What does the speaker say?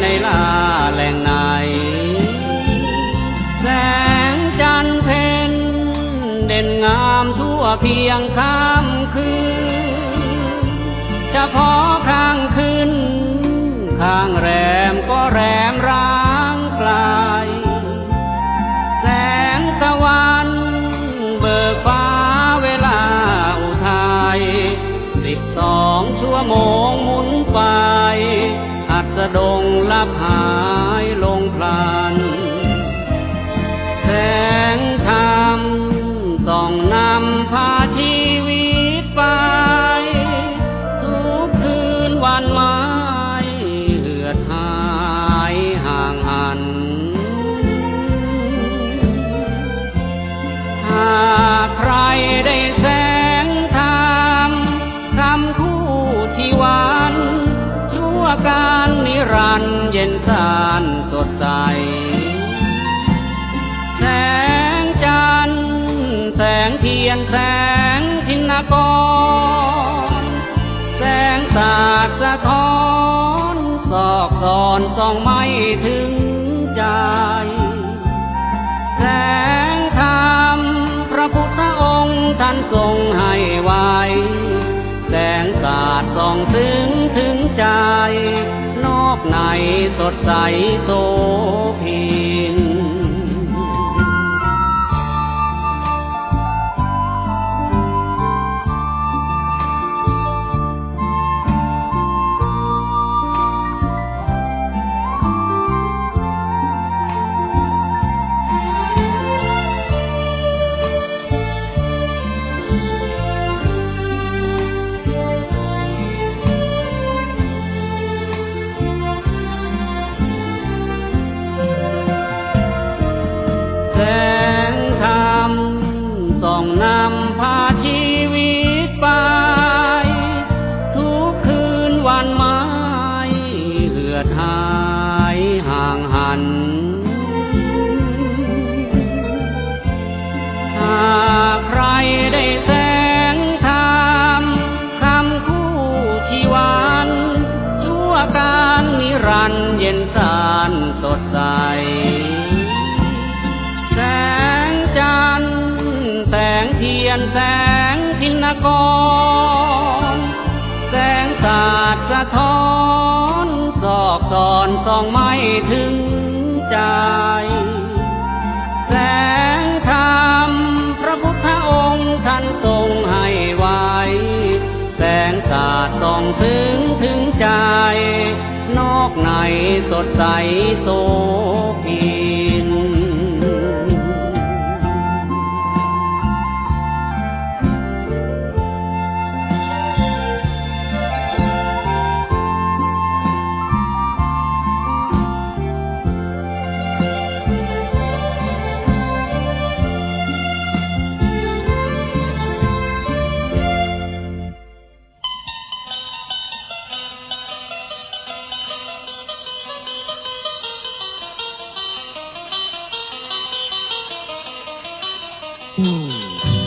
ในลาแหล่งไหน แสงจันทร์เพ็ญเด่นงามทั่วเพียงข้ามคืนเฉพาะข้างขึ้น ข้างแรมก็แรมร้างไกลแสงตะวันเบิกฟ้าเวลาอุทัยสิบสองชั่วโมงหมุนไปอั ดสะดงลับหายลงพลา งเทียนแสงทินกร แสงสาดสะท้อน สอกสอนส่องไม่ถึงใจ แสงธรรมพระพุทธองค์ท่านทรงให้ไว้ แสงสาดส่องถึงถึงใจ นอกในสดใสโสพิน ท้อนสอกสอนส่องไม่ถึงใจ แสงธรรมพระพุทธองค์ท่านทรงให้ไว้ แสงสาดส่องถึงถึงใจ นอกในสดใสโสพี Hmm.